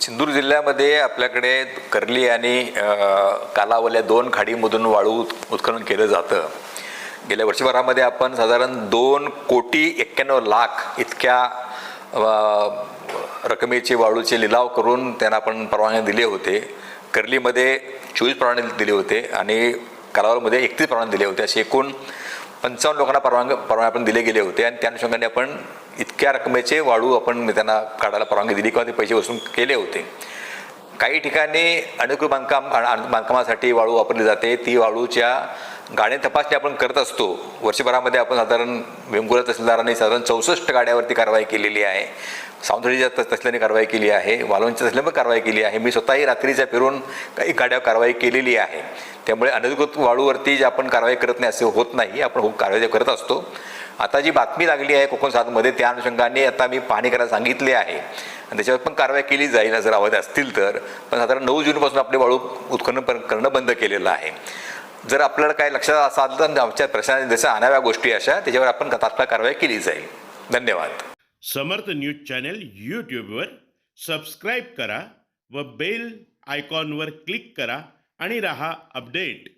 सिंधुदुर्ग जिल्ह्यामध्ये आपल्याकडे कर्ली आणि कालावल्या दोन खाडीमधून वाळू उत्खनन केलं जातं. गेल्या वर्षभरामध्ये आपण साधारण दोन कोटी एक्क्याण्णव लाख इतक्या रकमेचे वाळूचे लिलाव करून त्यांना आपण परवानगी दिले होते. कर्लीमध्ये चोवीस परवाने दिले होते आणि कालावलमध्ये एकतीस परवाने दिले होते. असे एकूण पंचावन्न लोकांना परवान परवाने आपण दिले गेले होते आणि त्या अनुषंगाने आपण इतक्या रकमेचे वाळू आपण त्यांना काढायला परवानगी दिली किंवा ते पैसे वसूल केले होते. काही ठिकाणी अनुकूल बांधकाम बांधकामासाठी वाळू वापरली जाते. ती वाळूच्या गाड्या तपासणी आपण करत असतो. वर्षभरामध्ये आपण साधारण वेंगुर्ला तहसीलदारांनी साधारण चौसष्ट गाड्यावरती कारवाई केलेली आहे. सावंतवाडीच्या तस- कारवाई केली आहे. वालोंच्या तहसीलने कारवाई केली आहे. मी स्वतःही रात्रीच्या फिरून काही गाड्यावर कारवाई केलेली आहे. त्यामुळे अनधिकृत वाळूवरती जे आपण कारवाई करत नाही असे होत नाही. आपण कारवाई करत असतो. आता जी बातमी लागली आहे कोकण सातमध्ये त्या अनुषंगाने आता मी पाहणी करायला सांगितले आहे. आणि त्याच्यावर पण कारवाई केली जाईल जर आवाज असतील तर. पण साधारण नऊ जूनपासून आपले वाळू उत्खनन पण करणं बंद केलेलं आहे. जर आपल्याला काय लक्षात असं आलं तर आमच्या प्रशासनाने जसं आणाव्या गोष्टी अशा त्याच्यावर आपण तात्काळ कारवाई केली जाईल. धन्यवाद. समर्थ न्यूज चॅनल यूट्यूबवर सबस्क्राईब करा व बेल आयकॉनवर क्लिक करा आणि रहा अपडेट.